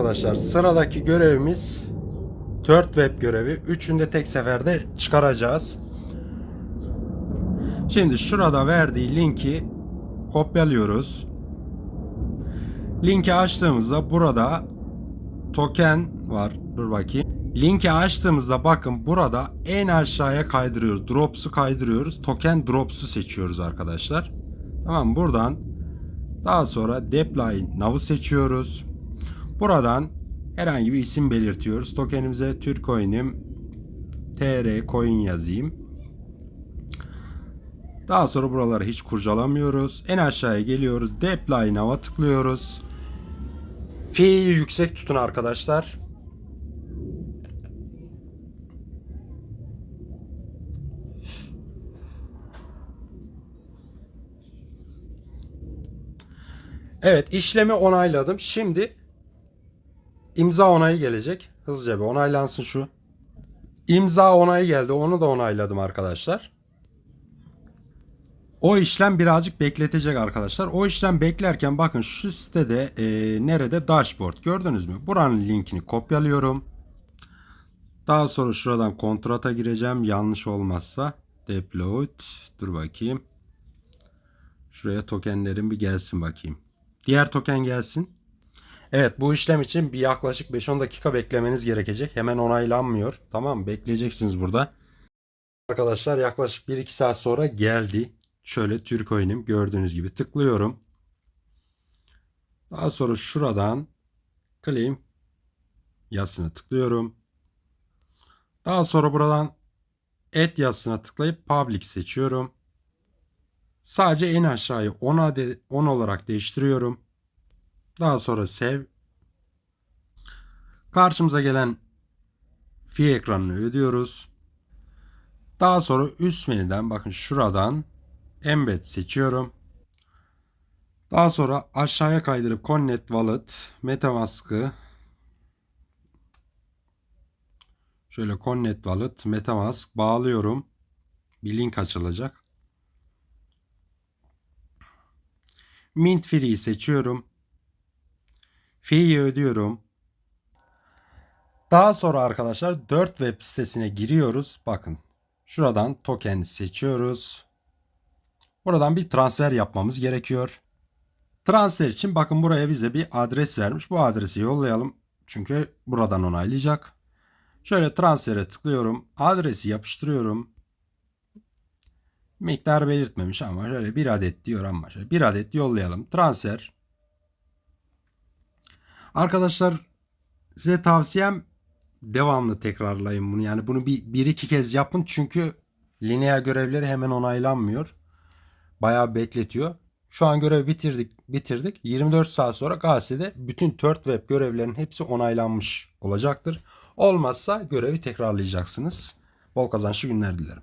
arkadaşlar sıradaki görevimiz Third Web görevi. Üçünü de tek seferde çıkaracağız. Şimdi şurada verdiği linki kopyalıyoruz. Linki açtığımızda burada token var. Dur bakayım. Linki açtığımızda bakın burada en aşağıya kaydırıyoruz. Drops'u kaydırıyoruz. Token Drops'u seçiyoruz arkadaşlar. Tamam buradan daha sonra Deploy Now'ı seçiyoruz. Buradan herhangi bir isim belirtiyoruz. Tokenimize Türkoin'im TR coin yazayım. Daha sonra buraları hiç kurcalamıyoruz. En aşağıya geliyoruz. Deploy Now'a tıklıyoruz. Fi'yi yüksek tutun arkadaşlar. Evet işlemi onayladım. Şimdi imza onayı gelecek. Hızlıca bir onaylansın şu. İmza onayı geldi. Onu da onayladım arkadaşlar. O işlem birazcık bekletecek arkadaşlar. O işlem beklerken bakın şu sitede e, nerede dashboard gördünüz mü? Buranın linkini kopyalıyorum. Daha sonra şuradan kontrata gireceğim. Yanlış olmazsa deploy. Dur bakayım. Şuraya tokenlerin bir gelsin bakayım. Diğer token gelsin. Evet bu işlem için bir yaklaşık 5-10 dakika beklemeniz gerekecek. Hemen onaylanmıyor. Tamam? Bekleyeceksiniz burada. Arkadaşlar yaklaşık 1-2 saat sonra geldi. Şöyle Türk oyunum gördüğünüz gibi tıklıyorum. Daha sonra şuradan claim yazısına tıklıyorum. Daha sonra buradan add yazısına tıklayıp public seçiyorum. Sadece en aşağıyı 10, adet, 10 olarak değiştiriyorum. Daha sonra save. Karşımıza gelen fee ekranını ödüyoruz. Daha sonra üst menüden bakın şuradan embed seçiyorum. Daha sonra aşağıya kaydırıp Connect Wallet, Metamask'ı şöyle Connect Wallet, Metamask bağlıyorum. Bir link açılacak. Mint Free'yi seçiyorum. Fee'yi ödüyorum. Daha sonra arkadaşlar 4 web sitesine giriyoruz. Bakın şuradan token seçiyoruz. Buradan bir transfer yapmamız gerekiyor. Transfer için bakın buraya bize bir adres vermiş. Bu adresi yollayalım. Çünkü buradan onaylayacak. Şöyle transfere tıklıyorum. Adresi yapıştırıyorum. Miktar belirtmemiş ama şöyle bir adet diyor ama şöyle bir adet yollayalım. Transfer. Arkadaşlar size tavsiyem devamlı tekrarlayın bunu. Yani bunu bir, bir iki kez yapın çünkü lineer görevleri hemen onaylanmıyor. Bayağı bekletiyor. Şu an görevi bitirdik. bitirdik. 24 saat sonra gazetede bütün 4 web görevlerinin hepsi onaylanmış olacaktır. Olmazsa görevi tekrarlayacaksınız. Bol kazançlı günler dilerim.